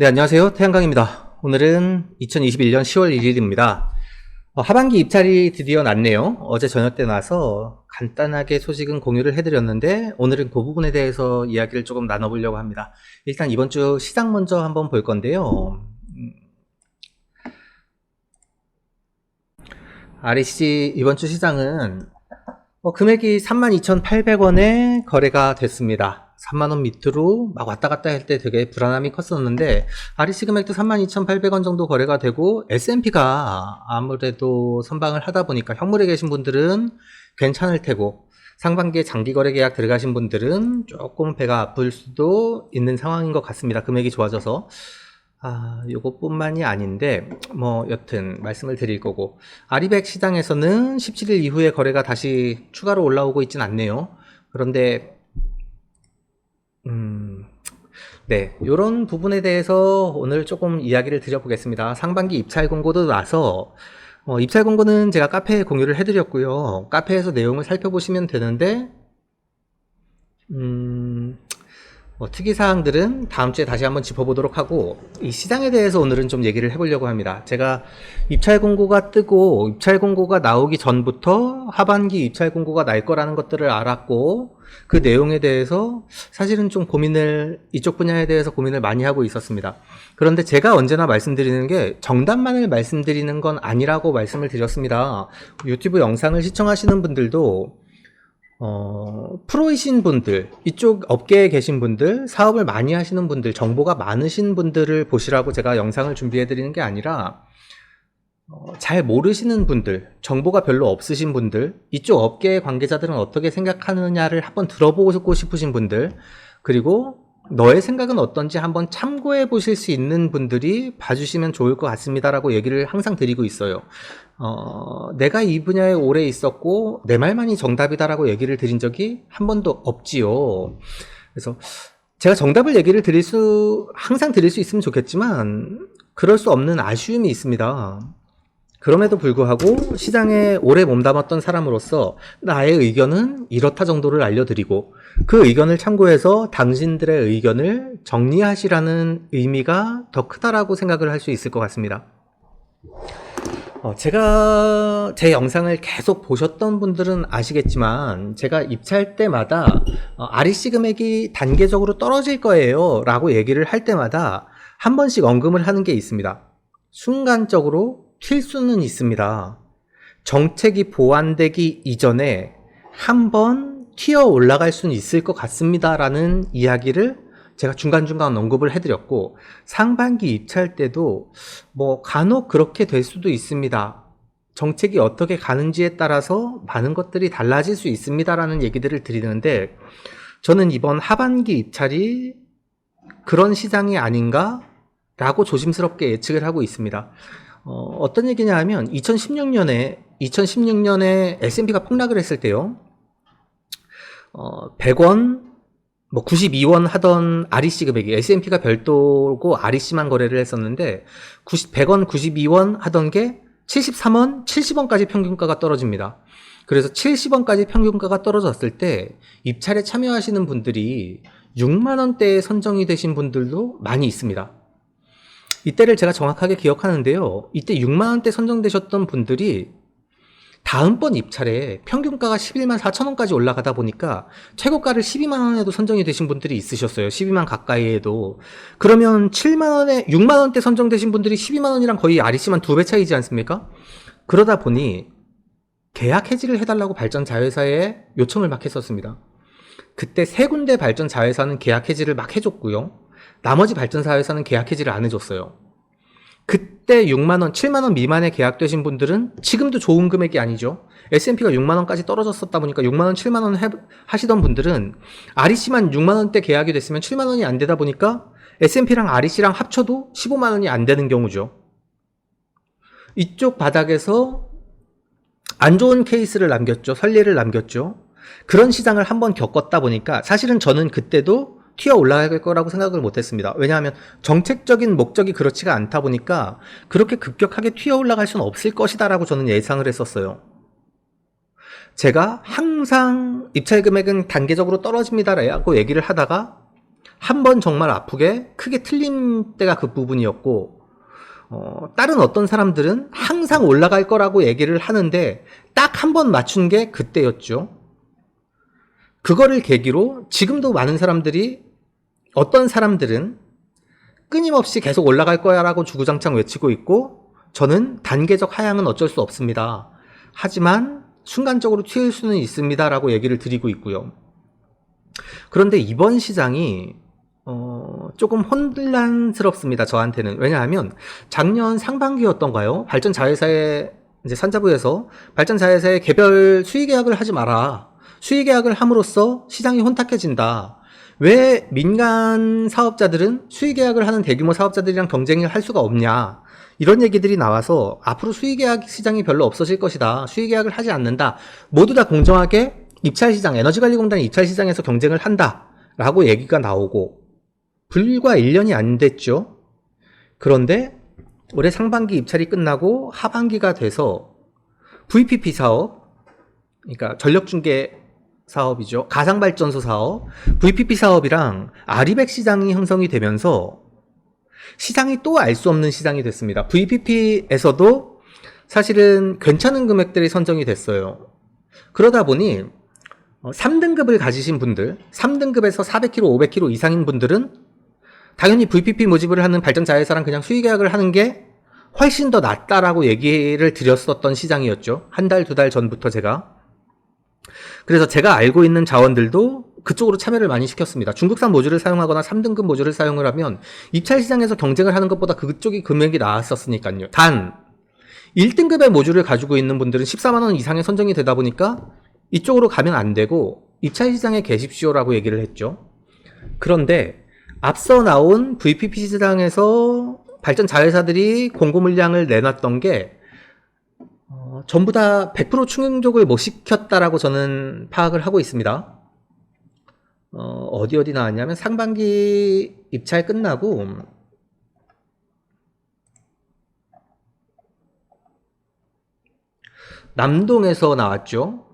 네, 안녕하세요. 태양강입니다. 오늘은 2021년 10월 1일입니다. 어, 하반기 입찰이 드디어 났네요. 어제 저녁 때 나서 간단하게 소식은 공유를 해드렸는데 오늘은 그 부분에 대해서 이야기를 조금 나눠보려고 합니다. 일단 이번 주 시장 먼저 한번 볼 건데요. 음, REC 이번 주 시장은 어, 금액이 32,800원에 거래가 됐습니다. 3만원 밑으로 막 왔다 갔다 할 때 되게 불안함이 컸었는데, REC 금액도 32,800원 정도 거래가 되고, S&P가 아무래도 선방을 하다 보니까 현물에 계신 분들은 괜찮을 테고, 상반기에 장기 거래 계약 들어가신 분들은 조금 배가 아플 수도 있는 상황인 것 같습니다. 금액이 좋아져서. 아, 요것뿐만이 아닌데, 뭐, 여튼, 말씀을 드릴 거고. 아리백 시장에서는 17일 이후에 거래가 다시 추가로 올라오고 있진 않네요. 그런데, 음, 네, 요런 부분에 대해서 오늘 조금 이야기를 드려보겠습니다. 상반기 입찰 공고도 나서, 어, 입찰 공고는 제가 카페에 공유를 해드렸고요. 카페에서 내용을 살펴보시면 되는데, 음, 뭐 특이사항들은 다음 주에 다시 한번 짚어보도록 하고 이 시장에 대해서 오늘은 좀 얘기를 해보려고 합니다. 제가 입찰 공고가 뜨고 입찰 공고가 나오기 전부터 하반기 입찰 공고가 날 거라는 것들을 알았고 그 내용에 대해서 사실은 좀 고민을 이쪽 분야에 대해서 고민을 많이 하고 있었습니다. 그런데 제가 언제나 말씀드리는 게 정답만을 말씀드리는 건 아니라고 말씀을 드렸습니다. 유튜브 영상을 시청하시는 분들도 어, 프로이신 분들, 이쪽 업계에 계신 분들, 사업을 많이 하시는 분들, 정보가 많으신 분들을 보시라고 제가 영상을 준비해 드리는 게 아니라, 어, 잘 모르시는 분들, 정보가 별로 없으신 분들, 이쪽 업계의 관계자들은 어떻게 생각하느냐를 한번 들어보고 싶으신 분들, 그리고 너의 생각은 어떤지 한번 참고해 보실 수 있는 분들이 봐주시면 좋을 것 같습니다라고 얘기를 항상 드리고 있어요. 어, 내가 이 분야에 오래 있었고 내 말만이 정답이다라고 얘기를 드린 적이 한 번도 없지요. 그래서 제가 정답을 얘기를 드릴 수 항상 드릴 수 있으면 좋겠지만 그럴 수 없는 아쉬움이 있습니다. 그럼에도 불구하고 시장에 오래 몸담았던 사람으로서 나의 의견은 이렇다 정도를 알려드리고 그 의견을 참고해서 당신들의 의견을 정리하시라는 의미가 더 크다라고 생각을 할 수 있을 것 같습니다. 어, 제가 제 영상을 계속 보셨던 분들은 아시겠지만 제가 입찰 때마다 어, REC 금액이 단계적으로 떨어질 거예요 라고 얘기를 할 때마다 한 번씩 언급을 하는 게 있습니다. 순간적으로 튈 수는 있습니다. 정책이 보완되기 이전에 한번 튀어 올라갈 수는 있을 것 같습니다라는 이야기를 제가 중간중간 언급을 해드렸고 상반기 입찰 때도 뭐 간혹 그렇게 될 수도 있습니다. 정책이 어떻게 가는지에 따라서 많은 것들이 달라질 수 있습니다라는 얘기들을 드리는데 저는 이번 하반기 입찰이 그런 시장이 아닌가라고 조심스럽게 예측을 하고 있습니다. 어, 떤 얘기냐 하면 2016년에 2016년에 S&P가 폭락을 했을 때요. 어, 100원 뭐 92원 하던 REC 금액이 S&P가 별도고 REC만 거래를 했었는데 90, 100원 92원 하던 게 73원 70원까지 평균가가 떨어집니다. 그래서 70원까지 평균가가 떨어졌을 때 입찰에 참여하시는 분들이 6만 원대에 선정이 되신 분들도 많이 있습니다. 이때를 제가 정확하게 기억하는데요. 이때 6만원대 선정되셨던 분들이 다음번 입찰에 평균가가 11만 4천원까지 올라가다 보니까 최고가를 12만원에도 선정이 되신 분들이 있으셨어요. 12만 가까이에도. 그러면 7만원에, 6만원대 선정되신 분들이 12만원이랑 거의 REC만 두 배 차이지 않습니까? 그러다 보니 계약 해지를 해달라고 발전 자회사에 요청을 막 했었습니다. 그때 세 군데 발전 자회사는 계약 해지를 막 해줬고요. 나머지 발전사에서는 계약 해지를 안 해줬어요. 그때 6만원, 7만원 미만에 계약되신 분들은 지금도 좋은 금액이 아니죠. S&P가 6만원까지 떨어졌었다 보니까 6만원, 7만원 해, 하시던 분들은 REC만 6만원대 계약이 됐으면 7만원이 안 되다 보니까 S&P랑 REC랑 합쳐도 15만원이 안 되는 경우죠. 이쪽 바닥에서 안 좋은 케이스를 남겼죠. 선례를 남겼죠. 그런 시장을 한번 겪었다 보니까 사실은 저는 그때도 튀어 올라갈 거라고 생각을 못했습니다. 왜냐하면 정책적인 목적이 그렇지가 않다 보니까 그렇게 급격하게 튀어 올라갈 수는 없을 것이다라고 저는 예상을 했었어요. 제가 항상 입찰 금액은 단계적으로 떨어집니다라고 얘기를 하다가 한 번 정말 아프게 크게 틀린 때가 그 부분이었고, 어, 다른 어떤 사람들은 항상 올라갈 거라고 얘기를 하는데, 딱 한 번 맞춘 게 그때였죠. 그거를 계기로 지금도 많은 사람들이, 어떤 사람들은 끊임없이 계속 올라갈 거야 라고 주구장창 외치고 있고, 저는 단계적 하향은 어쩔 수 없습니다. 하지만 순간적으로 튀을 수는 있습니다 라고 얘기를 드리고 있고요. 그런데 이번 시장이 어, 조금 혼란스럽습니다. 저한테는. 왜냐하면 작년 상반기였던가요? 발전 자회사의 이제 산자부에서 발전 자회사의 개별 수의 계약을 하지 마라. 수의 계약을 함으로써 시장이 혼탁해진다. 왜 민간 사업자들은 수의 계약을 하는 대규모 사업자들이랑 경쟁을 할 수가 없냐? 이런 얘기들이 나와서 앞으로 수의 계약 시장이 별로 없어질 것이다. 수의 계약을 하지 않는다. 모두 다 공정하게 입찰 시장, 에너지관리공단의 입찰 시장에서 경쟁을 한다. 라고 얘기가 나오고 불과 1년이 안 됐죠. 그런데 올해 상반기 입찰이 끝나고 하반기가 돼서 VPP 사업, 그러니까 전력중개 사업이죠. 가상발전소 사업, VPP 사업이랑 아리백 시장이 형성이 되면서 시장이 또 알 수 없는 시장이 됐습니다. VPP에서도 사실은 괜찮은 금액들이 선정이 됐어요. 그러다 보니 3등급을 가지신 분들, 3등급에서 400kg, 500kg 이상인 분들은 당연히 VPP 모집을 하는 발전 자회사랑 그냥 수의 계약을 하는 게 훨씬 더 낫다라고 얘기를 드렸었던 시장이었죠. 한 달, 두 달 전부터 제가. 그래서 제가 알고 있는 자원들도 그쪽으로 참여를 많이 시켰습니다. 중국산 모듈을 사용하거나 3등급 모듈을 사용을 하면 입찰 시장에서 경쟁을 하는 것보다 그쪽이 금액이 나았었으니까요. 단 1등급의 모듈을 가지고 있는 분들은 14만 원 이상의 선정이 되다 보니까 이쪽으로 가면 안 되고 입찰 시장에 계십시오라고 얘기를 했죠. 그런데 앞서 나온 VPP 시장에서 발전 자회사들이 공고 물량을 내놨던 게 어, 전부 다 100% 충족을 못 시켰다라고 저는 파악을 하고 있습니다. 어, 어디 어디 나왔냐면 상반기 입찰 끝나고 남동에서 나왔죠.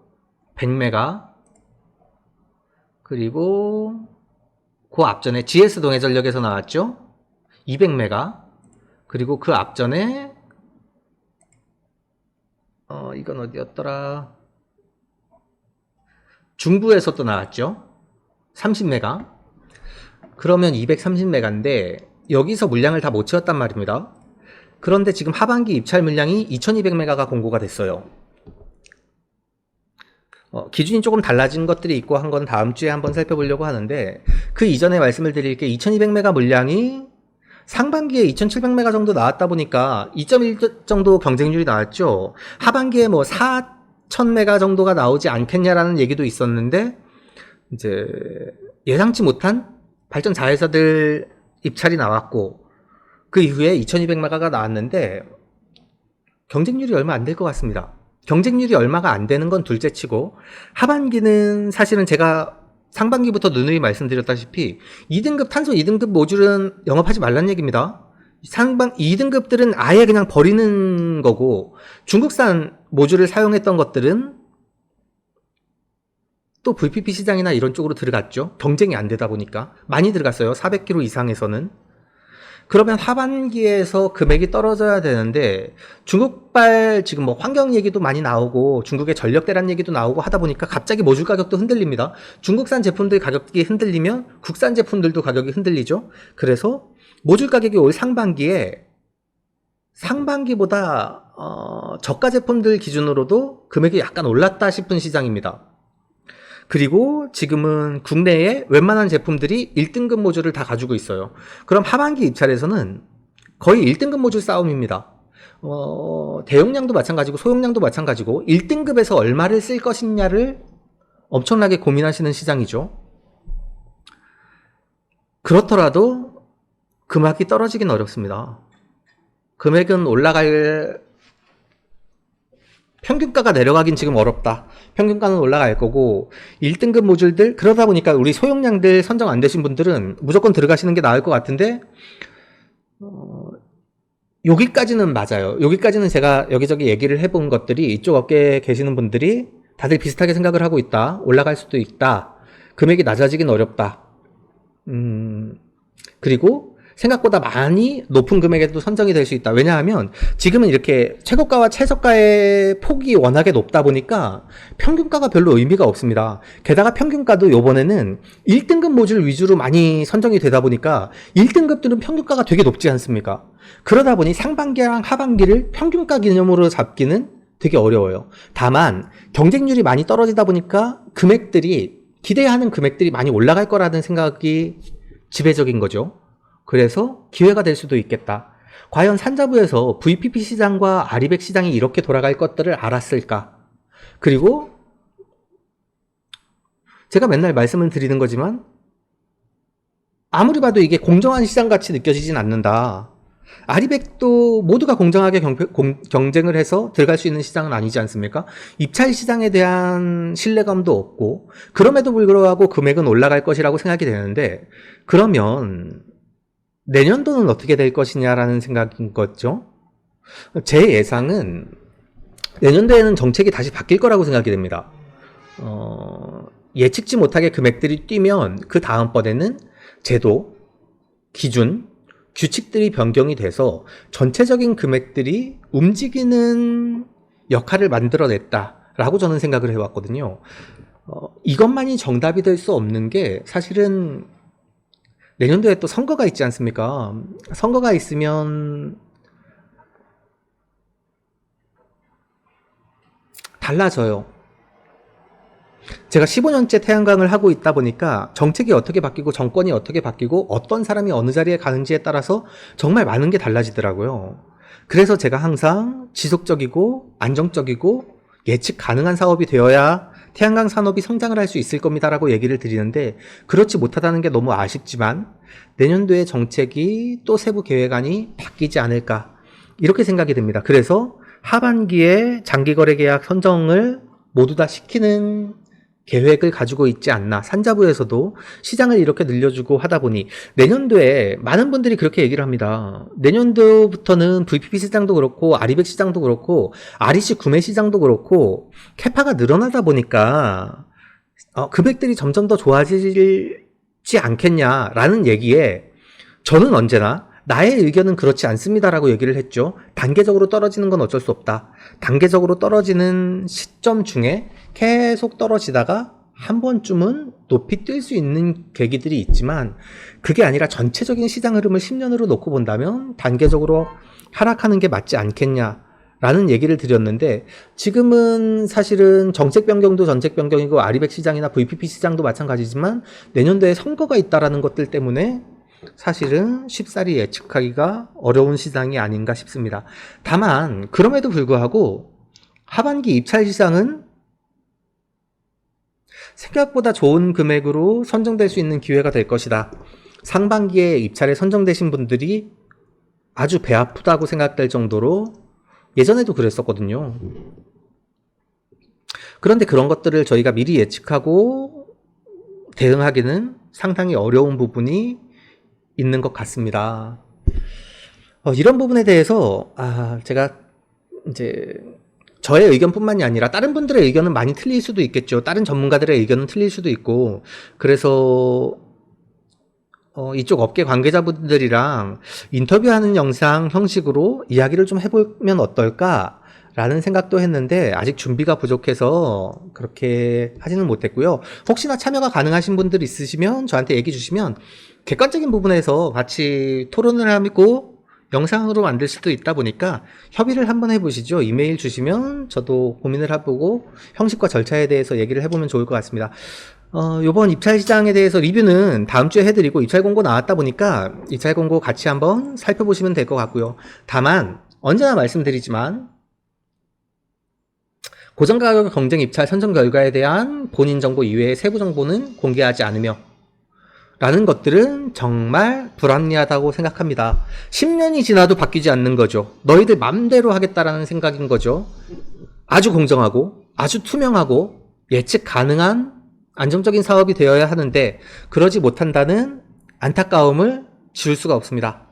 100메가 그리고 그 앞전에 GS 동해 전력에서 나왔죠. 200메가 그리고 그 앞전에 어 이건 어디였더라? 중부에서 또 나왔죠. 30메가. 그러면 230메가인데 여기서 물량을 다 못 채웠단 말입니다. 그런데 지금 하반기 입찰 물량이 2200메가가 공고가 됐어요. 어, 기준이 조금 달라진 것들이 있고 한 건 다음 주에 한번 살펴보려고 하는데 그 이전에 말씀을 드릴 게 2200메가 물량이 상반기에 2700메가 정도 나왔다 보니까 2.1 정도 경쟁률이 나왔죠. 하반기에 뭐 4000메가 정도가 나오지 않겠냐라는 얘기도 있었는데 이제 예상치 못한 발전 자회사들 입찰이 나왔고 그 이후에 2200메가가 나왔는데 경쟁률이 얼마 안 될 것 같습니다. 경쟁률이 얼마가 안 되는 건 둘째 치고 하반기는 사실은 제가 상반기부터 누누이 말씀드렸다시피 2등급 탄소 2등급 모듈은 영업하지 말란 얘기입니다. 상반 2등급들은 아예 그냥 버리는 거고 중국산 모듈을 사용했던 것들은 또 VPP 시장이나 이런 쪽으로 들어갔죠. 경쟁이 안 되다 보니까 많이 들어갔어요. 400kg 이상에서는 그러면 하반기에서 금액이 떨어져야 되는데 중국발 지금 뭐 환경 얘기도 많이 나오고 중국의 전력 대란 얘기도 나오고 하다 보니까 갑자기 모듈 가격도 흔들립니다. 중국산 제품들 가격이 흔들리면 국산 제품들도 가격이 흔들리죠. 그래서 모듈 가격이 올 상반기에 상반기보다 어, 저가 제품들 기준으로도 금액이 약간 올랐다 싶은 시장입니다. 그리고 지금은 국내에 웬만한 제품들이 1등급 모듈을 다 가지고 있어요. 그럼 하반기 입찰에서는 거의 1등급 모듈 싸움입니다. 어, 대용량도 마찬가지고 소용량도 마찬가지고 1등급에서 얼마를 쓸 것이냐를 엄청나게 고민하시는 시장이죠. 그렇더라도 금액이 떨어지긴 어렵습니다. 금액은 올라갈 평균가가 내려가긴 지금 어렵다. 평균가는 올라갈 거고 1등급 모듈들 그러다 보니까 우리 소형량들 선정 안 되신 분들은 무조건 들어가시는 게 나을 것 같은데 어, 여기까지는 맞아요. 여기까지는 제가 여기저기 얘기를 해본 것들이 이쪽 업계에 계시는 분들이 다들 비슷하게 생각을 하고 있다. 올라갈 수도 있다. 금액이 낮아지긴 어렵다. 음, 그리고 생각보다 많이 높은 금액에도 선정이 될 수 있다. 왜냐하면 지금은 이렇게 최고가와 최저가의 폭이 워낙에 높다 보니까 평균가가 별로 의미가 없습니다. 게다가 평균가도 요번에는 1등급 모듈 위주로 많이 선정이 되다 보니까 1등급들은 평균가가 되게 높지 않습니까? 그러다 보니 상반기랑 하반기를 평균가 개념으로 잡기는 되게 어려워요. 다만 경쟁률이 많이 떨어지다 보니까 금액들이 기대하는 금액들이 많이 올라갈 거라는 생각이 지배적인 거죠. 그래서 기회가 될 수도 있겠다. 과연 산자부에서 VPP 시장과 아리백 시장이 이렇게 돌아갈 것들을 알았을까? 그리고 제가 맨날 말씀을 드리는 거지만 아무리 봐도 이게 공정한 시장 같이 느껴지진 않는다. 아리백도 모두가 공정하게 경, 공- 경쟁을 해서 들어갈 수 있는 시장은 아니지 않습니까? 입찰 시장에 대한 신뢰감도 없고 그럼에도 불구하고 금액은 올라갈 것이라고 생각이 되는데 그러면 내년도는 어떻게 될 것이냐라는 생각인 거죠. 제 예상은 내년도에는 정책이 다시 바뀔 거라고 생각이 됩니다. 어, 예측지 못하게 금액들이 뛰면 그 다음번에는 제도, 기준, 규칙들이 변경이 돼서 전체적인 금액들이 움직이는 역할을 만들어냈다라고 저는 생각을 해왔거든요. 어, 이것만이 정답이 될 수 없는 게 사실은 내년도에 또 선거가 있지 않습니까? 선거가 있으면 달라져요. 제가 15년째 태양광을 하고 있다 보니까 정책이 어떻게 바뀌고 정권이 어떻게 바뀌고 어떤 사람이 어느 자리에 가는지에 따라서 정말 많은 게 달라지더라고요. 그래서 제가 항상 지속적이고 안정적이고 예측 가능한 사업이 되어야 태양광 산업이 성장을 할 수 있을 겁니다라고 얘기를 드리는데 그렇지 못하다는 게 너무 아쉽지만 내년도에 정책이 또 세부 계획안이 바뀌지 않을까 이렇게 생각이 듭니다. 그래서 하반기에 장기거래 계약 선정을 모두 다 시키는 계획을 가지고 있지 않나. 산자부에서도 시장을 이렇게 늘려주고 하다 보니 내년도에 많은 분들이 그렇게 얘기를 합니다. 내년도부터는 VPP 시장도 그렇고 아리백 시장도 그렇고 REC 구매 시장도 그렇고 캐파가 늘어나다 보니까 어, 금액들이 점점 더 좋아지지 않겠냐라는 얘기에 저는 언제나 나의 의견은 그렇지 않습니다라고 얘기를 했죠. 단계적으로 떨어지는 건 어쩔 수 없다. 단계적으로 떨어지는 시점 중에 계속 떨어지다가 한 번쯤은 높이 뛸 수 있는 계기들이 있지만 그게 아니라 전체적인 시장 흐름을 10년으로 놓고 본다면 단계적으로 하락하는 게 맞지 않겠냐 라는 얘기를 드렸는데 지금은 사실은 정책 변경도 정책 변경이고 아리백 시장이나 VPP 시장도 마찬가지지만 내년도에 선거가 있다라는 것들 때문에 사실은 쉽사리 예측하기가 어려운 시장이 아닌가 싶습니다. 다만 그럼에도 불구하고 하반기 입찰 시장은 생각보다 좋은 금액으로 선정될 수 있는 기회가 될 것이다. 상반기에 입찰에 선정되신 분들이 아주 배 아프다고 생각될 정도로 예전에도 그랬었거든요. 그런데 그런 것들을 저희가 미리 예측하고 대응하기는 상당히 어려운 부분이 있는 것 같습니다. 어, 이런 부분에 대해서 아, 제가 이제 저의 의견뿐만이 아니라 다른 분들의 의견은 많이 틀릴 수도 있겠죠. 다른 전문가들의 의견은 틀릴 수도 있고 그래서 어, 이쪽 업계 관계자분들이랑 인터뷰하는 영상 형식으로 이야기를 좀 해보면 어떨까? 라는 생각도 했는데 아직 준비가 부족해서 그렇게 하지는 못했고요. 혹시나 참여가 가능하신 분들 있으시면 저한테 얘기 주시면 객관적인 부분에서 같이 토론을 하고 영상으로 만들 수도 있다 보니까 협의를 한번 해보시죠. 이메일 주시면 저도 고민을 해보고 형식과 절차에 대해서 얘기를 해보면 좋을 것 같습니다. 어, 요번 입찰 시장에 대해서 리뷰는 다음 주에 해드리고 입찰 공고 나왔다 보니까 입찰 공고 같이 한번 살펴보시면 될 것 같고요. 다만 언제나 말씀드리지만 고정가격 경쟁 입찰 선정 결과에 대한 본인 정보 이외의 세부 정보는 공개하지 않으며 라는 것들은 정말 불합리하다고 생각합니다. 10년이 지나도 바뀌지 않는 거죠. 너희들 맘대로 하겠다라는 생각인 거죠. 아주 공정하고 아주 투명하고 예측 가능한 안정적인 사업이 되어야 하는데 그러지 못한다는 안타까움을 지울 수가 없습니다.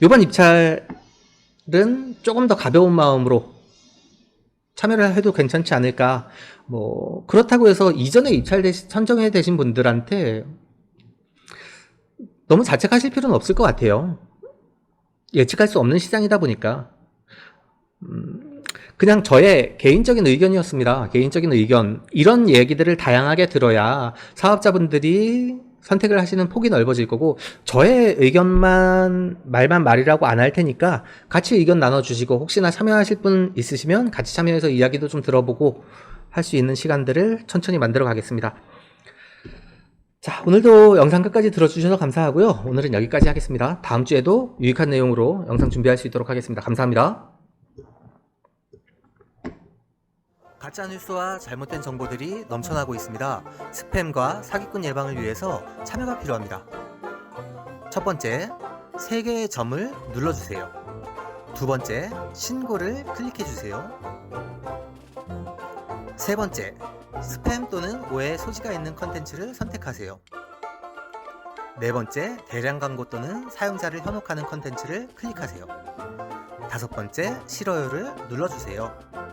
이번 입찰은 조금 더 가벼운 마음으로 참여를 해도 괜찮지 않을까. 뭐 그렇다고 해서 이전에 입찰 선정해 되신 분들한테 너무 자책하실 필요는 없을 것 같아요. 예측할 수 없는 시장이다 보니까. 음, 그냥 저의 개인적인 의견이었습니다. 개인적인 의견. 이런 얘기들을 다양하게 들어야 사업자분들이 선택을 하시는 폭이 넓어질 거고, 저의 의견만, 말만 말이라고 안 할 테니까 같이 의견 나눠주시고, 혹시나 참여하실 분 있으시면 같이 참여해서 이야기도 좀 들어보고 할 수 있는 시간들을 천천히 만들어 가겠습니다. 자, 오늘도 영상 끝까지 들어주셔서 감사하고요. 오늘은 여기까지 하겠습니다. 다음 주에도 유익한 내용으로 영상 준비할 수 있도록 하겠습니다. 감사합니다. 가짜 뉴스와 잘못된 정보들이 넘쳐나고 있습니다. 스팸과 사기꾼 예방을 위해서 참여가 필요합니다. 첫 번째, 세 개의 점을 눌러주세요. 두 번째, 신고를 클릭해주세요. 세 번째, 스팸 또는 오해 소지가 있는 컨텐츠를 선택하세요. 네 번째, 대량 광고 또는 사용자를 현혹하는 컨텐츠를 클릭하세요. 다섯 번째, 싫어요를 눌러주세요.